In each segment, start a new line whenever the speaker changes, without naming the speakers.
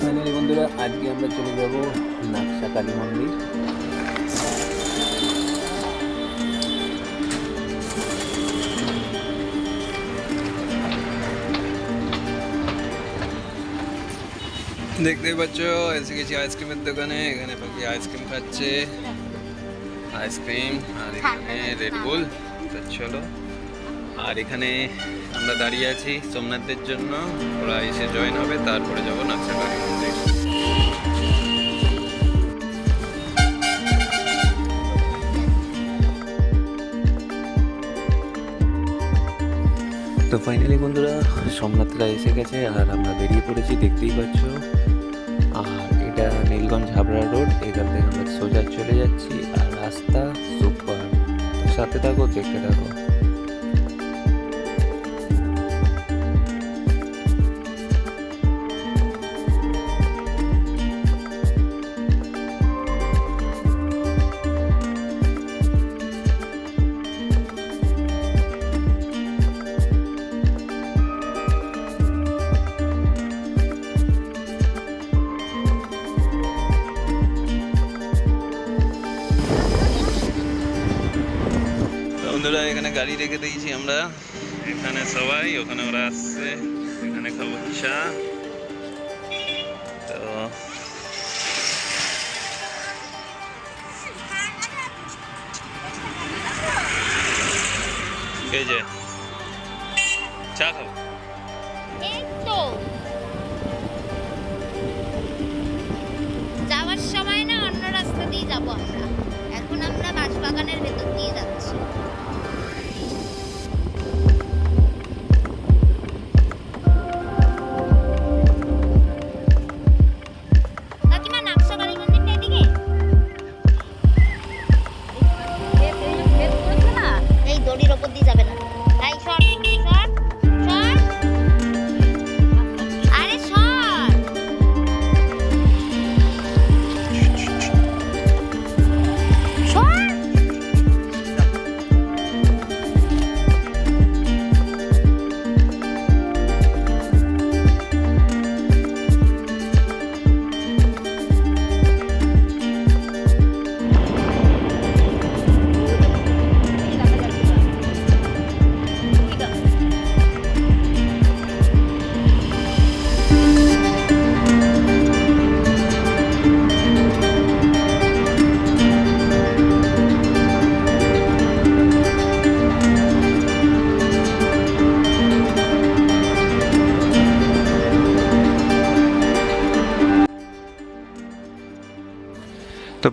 Finally বন্ধুরা আজকে আমরা চলে যাব নাকশা কালী মন্দির।
দেখতেই পাচ্ছ এসে গেছি আইসক্রিমের দোকানে এখানে পাখি আইসক্রিম খাচ্ছে। আইসক্রিম আর এখানে রেড বুল তো চলো। আর এখানে আমরা দাঁড়িয়ে আছি সোমনাথদের জন্য। ওরা এসে জয়েন হবে, তারপরে যাব নাকসাকালী মন্দির
তো ফাইনালি বন্ধুরা, সোমনাথরা এসে গেছে আর আমরা বেরিয়ে পড়েছি, দেখতেই পাচ্ছ। আর এটা নীলগঞ্জ হাবড়া রোড, এখান থেকে আমরা সোজা চলে যাচ্ছি। আর রাস্তা সুপার সাথে থাকো, দেখতে থাকো।
বন্ধুরা, এখানে গাড়ি রেখে দিয়েছি আমরা। এখানে সবাই, ওখানে ওরা আসছে। এখানে খাব চা তো এই যে, চা খাব।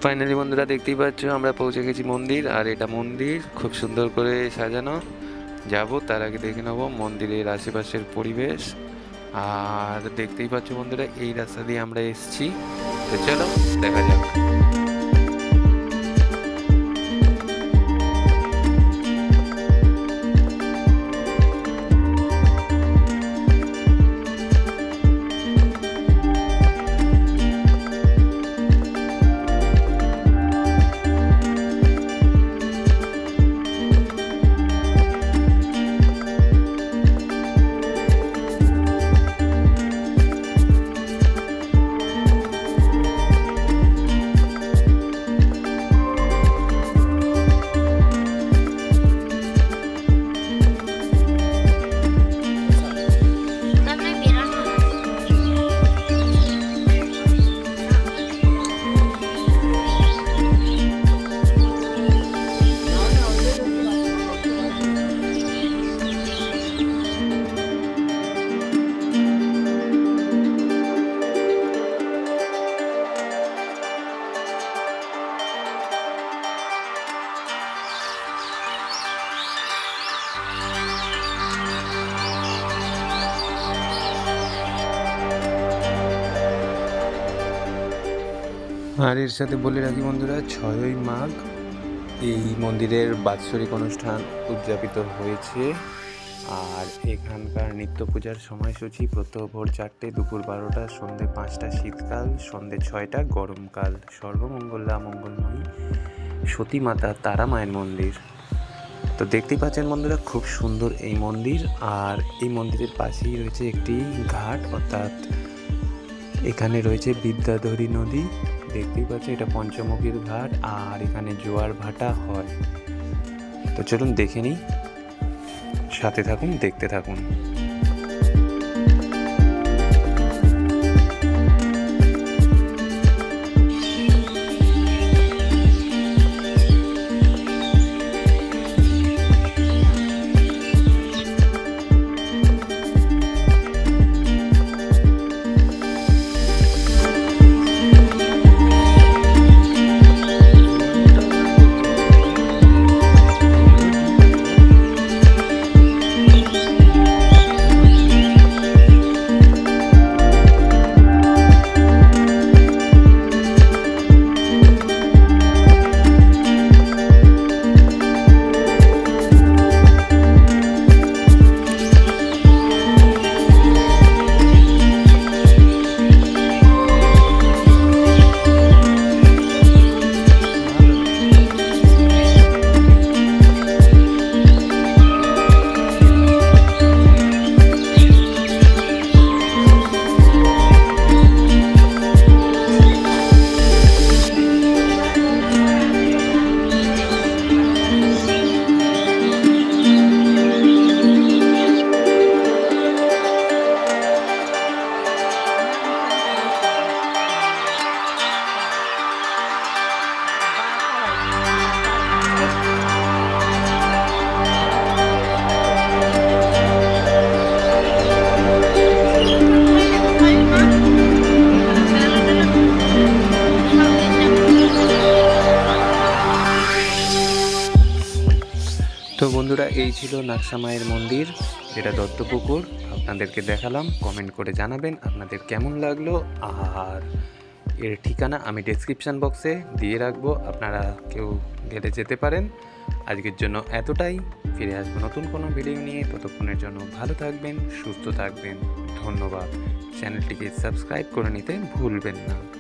ফাইনালি বন্ধুরা দেখতেই পাচ্ছ, আমরা পৌঁছে গেছি মন্দির, আর এটা মন্দির, খুব সুন্দর করে সাজানো। যাব, তার আগে দেখে নেব মন্দিরের আশেপাশের পরিবেশ। আর দেখতেই পাচ্ছ বন্ধুরা, এই রাস্তা দিয়ে আমরা এসছি। তো চলো, দেখা যাক। আর এর সাথে বলে রাখি বন্ধুরা, ছয়ই মাঘ, এই মন্দিরের বাৎসরিক অনুষ্ঠান উদযাপিত হয়েছে। আর এখানকার নিত্য পূজার সময়সূচি প্রত্যহ ভোর চারটে, দুপুর বারোটা, সন্ধে পাঁচটা শীতকাল, সন্ধে ছয়টা গরমকাল। সর্বমঙ্গলা, মঙ্গলময়ী, সতী মাতা, তারা মায়ের মন্দির। তো দেখতেই পাচ্ছেন বন্ধুরা, খুব সুন্দর এই মন্দির। আর এই মন্দিরের পাশেই রয়েছে একটি ঘাট, অর্থাৎ এখানে রয়েছে বিদ্যাধরী নদী। দেখতেই পাচ্ছ এটা পঞ্চমুখীর ঘাট আর এখানে জোয়ার ভাটা হয়। তো চলুন দেখে নিই। সাথে থাকুন, দেখতে থাকুন। বন্ধুরা, এই ছিল নাকসা মায়ের মন্দির, যেটা দত্তপুকুর। আপনাদেরকে দেখালাম কমেন্ট করে জানাবেন আপনাদের কেমন লাগল। আর এর ঠিকানা আমি ডেসক্রিপশান বক্সে দিয়ে রাখব, আপনারা কেউ গেলে যেতে পারেন। আজকের জন্য এতটাই। ফিরে আসব নতুন কোনো ভিডিও নিয়ে। ততক্ষণের জন্য ভালো থাকবেন, সুস্থ থাকবেন। ধন্যবাদ। চ্যানেলটিকে সাবস্ক্রাইব করে নিতে ভুলবেন না।